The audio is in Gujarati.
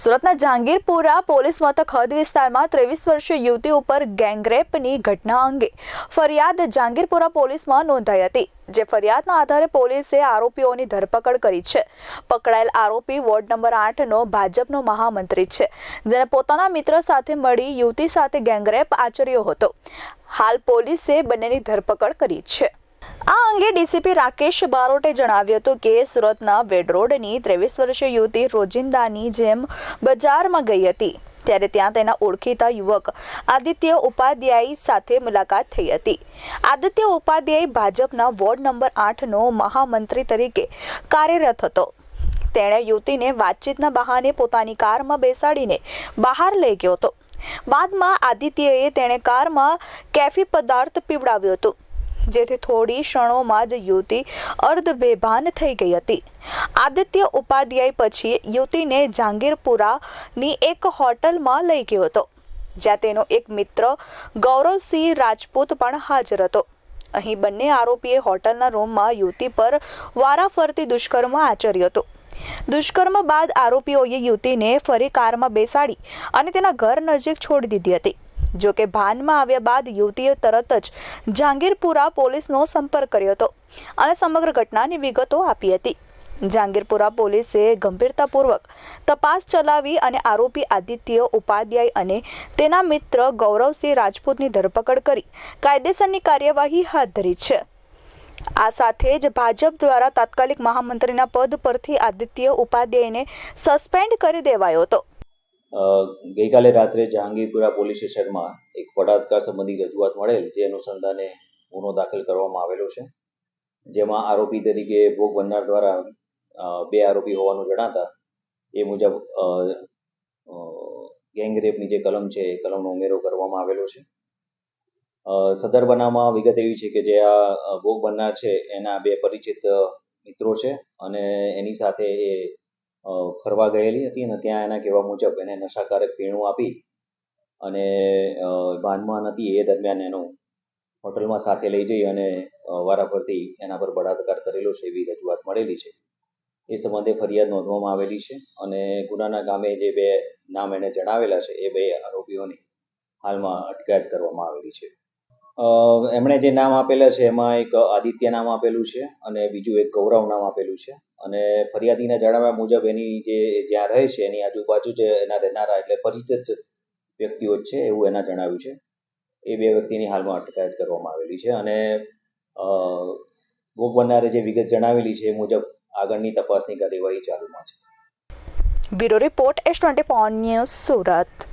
સુરતના જહાંગીરપુરા પોલીસ મથક હદ વિસ્તારમાં ત્રેવીસ વર્ષીય યુવતી ઉપર ગેંગરેપની ઘટના અંગે ફરિયાદ જહાંગીરપુરા પોલીસમાં નોંધાઈ હતી, જે ફરિયાદના આધારે પોલીસે આરોપીઓની ધરપકડ કરી છે. પકડાયેલ આરોપી વોર્ડ નંબર આઠનો ભાજપનો મહામંત્રી છે, જેને પોતાના મિત્ર સાથે મળી યુવતી સાથે ગેંગરેપ આચર્યો હતો. હાલ પોલીસે બંનેની ધરપકડ કરી છે. આ અંગે ડીસીપી રાકેશ બારોટે જણાવ્યું હતું કે સુરતના વેડરોડની ત્રેવીસ વર્ષીય યુવતી રોજિંદાની જેમ બજારમાં ગઈ હતી. ત્યારે ત્યાં તેના ઓળખીતા યુવક આદિત્ય ઉપાધ્યાય સાથે મુલાકાત થઈ હતી. આદિત્ય ઉપાધ્યાય ભાજપના વોર્ડ નંબર આઠનો મહામંત્રી તરીકે કાર્યરત હતો. તેણે યુવતીને વાતચીતના બહાને પોતાની કારમાં બેસાડીને બહાર લઈ ગયો હતો. બાદમાં આદિત્યએ તેણે કારમાં કેફી પદાર્થ પીવડાવ્યું હતું. જેથી થોડી ક્ષણોમાં જ યુવતી અર્ધ બેભાન થઈ ગઈ હતી. આદિત્ય ઉપાધ્યાય પછી યુવતીને જહાંગીરપુરાની એક હોટલમાં લઈ ગયો હતો, જ્યાં તેનો એક મિત્ર ગૌરવસિંહ રાજપૂત પણ હાજર હતો. અહીં બંને આરોપીએ હોટલના રૂમમાં યુવતી પર વારાફરતી દુષ્કર્મ આચર્યું હતું. દુષ્કર્મ બાદ આરોપીઓએ યુવતીને ફરી કારમાં બેસાડી અને તેના ઘર નજીક છોડી દીધી હતી. જો કે ભાનમાં આવ્યા બાદ યુવતીએ તરત જ જહાંગીરપુરા પોલીસનો સંપર્ક કર્યો હતો અને સમગ્ર ઘટનાની વિગતો આપી હતી. જહાંગીરપુરા પોલીસે ગંભીરતાપૂર્વક તપાસ ચલાવી અને આરોપી આદિત્ય ઉપાધ્યાય અને તેના મિત્ર ગૌરવસિંહ રાજપૂતની ધરપકડ કરી કાયદેસરની કાર્યવાહી હાથ ધરી છે. આ સાથે જ ભાજપ દ્વારા તાત્કાલિક મહામંત્રીના પદ પરથી આદિત્ય ઉપાધ્યાયને સસ્પેન્ડ કરી દેવાયો હતો. ગઈકાલે રાત્રે જહાંગીરપુરા પોલીસ સ્ટેશનમાં એક બળાત્કાર સંબંધી રજૂઆત મળેલ જે અનુસંધાને ગુનો દાખલ કરવામાં આવેલો છે. જેમાં આરોપી તરીકે ભોગ બનનાર દ્વારા બે આરોપી હોવાનું જણાતા એ મુજબ અ, અ, ગેંગ રેપની જે કલમ છે એ કલમનો ઉમેરો કરવામાં આવેલો છે. સદર બનાવમાં વિગત એવી છે કે જે આ ભોગ બનનાર છે એના બે પરિચિત મિત્રો છે અને એની સાથે એ ફરવા ગયેલી હતી અને ત્યાં એના કહેવા મુજબ એને નશાકારક પીણું આપી અને ભાનમાં નથી એ દરમિયાન એનો હોટલમાં સાથે લઈ જઈ અને વારાફરતી એના પર બળાત્કાર કરેલો છે એવી રજૂઆત મળેલી છે. એ સંબંધે ફરિયાદ નોંધવામાં આવેલી છે અને ગુનાના ગામે જે બે નામ એણે જણાવેલા છે એ બે આરોપીઓની હાલમાં અટકાયત કરવામાં આવેલી છે. એમણે જે નામ આપેલા છે, એમાં એક આદિત્ય નામ આપેલું છે અને બીજું એક ગૌરવ નામ આપેલું છે. અને ફરિયાદીના જણાવ્યા મુજબ એની જે, જ્યાં રહે છે, એની આજુબાજુ જે એના રહેનારા એટલે પરિચિત વ્યક્તિઓ જ છે એવું એના જણાવ્યું છે. એ બે વ્યક્તિની હાલમાં અટકાયત કરવામાં આવેલી છે અને ભોગ બનનારે જે વિગત જણાવેલી છે એ મુજબ આગળની તપાસની કાર્યવાહી ચાલુમાં છે. Bureau report S twenty news Surat.